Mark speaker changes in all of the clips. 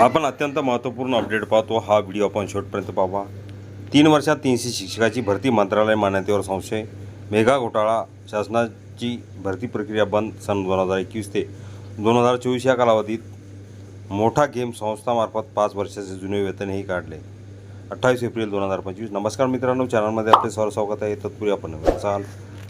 Speaker 1: आपण अत्यंत महत्त्वपूर्ण अपडेट पाहतो. हा व्हिडिओ आपण शेवटपर्यंत पाहावा तीन वर्षात तीनशे शिक्षकाची भरती मंत्रालय मान्यतेवर संशय. मेघा घोटाळा शासनाची भरती प्रक्रिया बंद सन दोन हजार एकवीस ते दोन हजार चोवीस या कालावधीत मोठा गेम संस्थामार्फत पाच वर्षाचे जुने वेतनही काढले. अठ्ठावीस एप्रिल दोन हजार पंचवीस. नमस्कार मित्रांनो चॅनलमध्ये आपले सर्व स्वागत आहे. तत्पूर्वी आपण चाल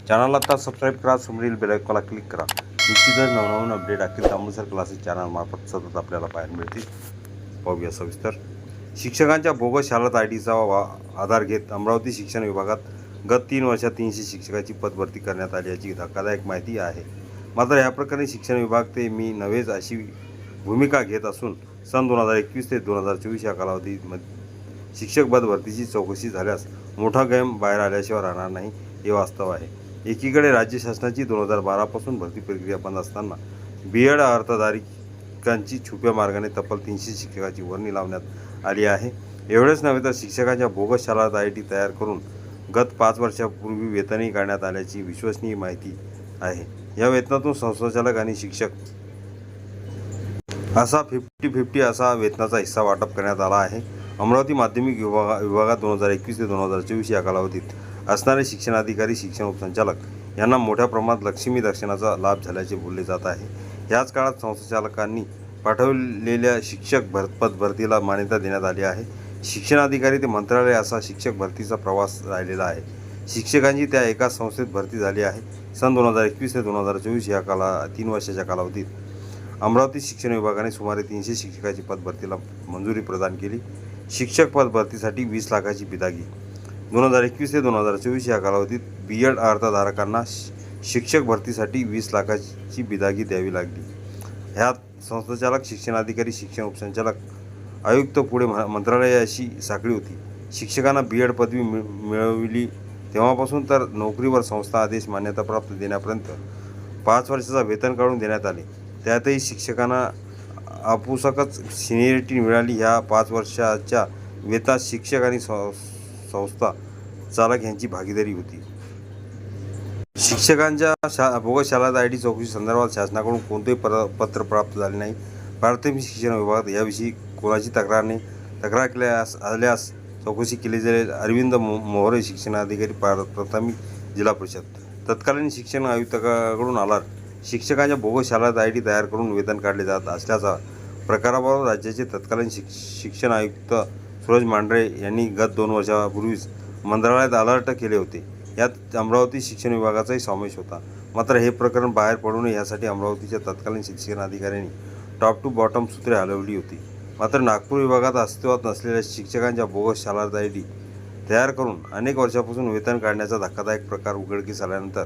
Speaker 1: चॅनलला आता सबस्क्राईब करा समोरील बेलायकॉला क्लिक करा. निश्चितच नवनवीन अपडेट अखिल तांबुलसर क्लासेस चॅनलमार्फत सतत आपल्याला पाहायला मिळतील. पाहूया सविस्तर. शिक्षकांच्या बोगस शाळा आय डीचा वा आधार घेत अमरावती शिक्षण विभागात गत तीन वर्षात तीनशे शिक्षकाची पदभरती करण्यात आली याची धक्कादायक माहिती आहे. मात्र या प्रकरणी शिक्षण विभाग ते मी नव्हेच अशी भूमिका घेत असून सन दोन हजार एकवीस ते दोन हजार चोवीस या कालावधीमध्ये शिक्षक पद भरतीची चौकशी झाल्यास मोठा गेम बाहेर आल्याशिवाय राहणार नाही हे वास्तव आहे. एकीकडे राज्य शासनाची दोन हजार बारापासून भरती प्रक्रिया बंद असताना बी एड शिक्षकांची छुप्या मार्गाने तब्बल तीनशे शिक्षकाची वर्णी लावण्यात आली आहे. एवढेच नव्हे तर शिक्षकांच्या बोगस शाळात आय टी तयार करून गत पाच वर्षापूर्वी वेतनही काढण्यात आल्याची विश्वसनीय माहिती आहे. या वेतनातून संस्थाचालक आणि शिक्षक असा फिफ्टी फिफ्टी असा वेतनाचा हिस्सा वाटप करण्यात आला आहे. अमरावती माध्यमिक विभागा विभागात दोन हजार एकवीस ते दोन हजार चोवीस या कालावधीत असणारे शिक्षणाधिकारी शिक्षण उपसंचालक यांना मोठ्या प्रमाणात लक्ष्मी दर्शनाचा लाभ झाल्याचे बोलले जात आहे. याच काळात संस्थाचालकांनी पाठवलेल्या शिक्षक भर पद भरतीला मान्यता देण्यात आली आहे. शिक्षणाधिकारी ते मंत्रालय असा शिक्षक भरतीचा प्रवास राहिलेला आहे. शिक्षकांची त्या एकाच संस्थेत भरती झाली आहे. सन दोन हजार एकवीस ते दोन हजार चोवीस या काला तीन वर्षाच्या कालावधीत अमरावती शिक्षण विभागाने सुमारे तीनशे शिक्षकाची पदभरतीला मंजुरी प्रदान केली. शिक्षक पदभरतीसाठी वीस लाखाची बिदागी. दोन हजार एकवीस ते दोन हजार चोवीस या कालावधीत बी एड अर्थधारकांना शिक्षक भरतीसाठी वीस लाखाची बिदागी द्यावी लागली. ह्यात संस्थाचालक शिक्षणाधिकारी शिक्षण उपसंचालक आयुक्त पुढे म- मंत्रालयाशी साखळी होती. शिक्षकांना बी एड पदवी मिळविली मिळवली. तेव्हापासून तर नोकरीवर संस्था आदेश मान्यताप्राप्त देण्यापर्यंत पाच वर्षाचा वेतन काढून देण्यात आले. त्यातही शिक्षकांना आपुसकच सिनियरिटी मिळाली. ह्या पाच वर्षाच्या वेतात शिक्षक आणि संस्था चालक यांची भागीदारी होती. शिक्षकांच्या शा बोगस आय डी चौकशी संदर्भात शासनाकडून कोणतेही पर पत्र प्राप्त झाले नाही. प्राथमिक शिक्षण विभागात याविषयी कोणाची तक्रार नाही. तक्रार केल्यास आल्यास चौकशी केली जाईल. अरविंद मो- मोहरे शिक्षणाधिकारी प्रा- प्राथमिक जिल्हा परिषद. तत्कालीन शिक्षण आयुक्ताकडून आला शिक्षकांच्या बोगस शाळात आय डी तयार करून वेतन काढले जात असल्याचा प्रकाराबाबत राज्याचे तत्कालीन शिक शिक्षण आयुक्त सूरज मांढरे यांनी गत दोन वर्षापूर्वीच मंत्रालयात अलर्ट केले होते. यात अमरावती शिक्षण विभागाचाही समावेश होता. मात्र हे प्रकरण बाहेर पडू नये यासाठी अमरावतीच्या तत्कालीन शिक्षण अधिकाऱ्यांनी टॉप टू बॉटम सूत्रे हलवली होती. मात्र नागपूर विभागात अस्तित्वात नसलेल्या शिक्षकांच्या बोगस शालार्थ आय डी तयार करून अनेक वर्षापासून वेतन काढण्याचा धक्कादायक प्रकार उघडकीस आल्यानंतर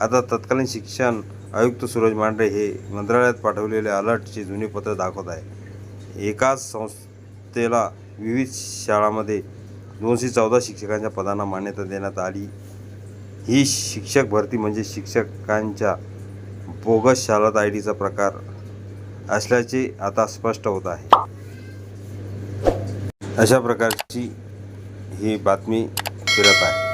Speaker 1: आता तत्कालीन शिक्षण आयुक्त सूरज मांढरे हे मंत्रालयात पाठवलेले अलर्टचे जुने पत्र दाखवत आहे. एकाच संस्थेला विविध शाळांमध्ये दोनशे चौदा शिक्षकांच्या पदांना मान्यता देण्यात आली ही शिक्षक भरती म्हणजे शिक्षकांच्या बोगस शाळात आय डीचा प्रकार असल्याचे आता स्पष्ट होत आहे. अशा प्रकारची ही बातमी फिरत आहे.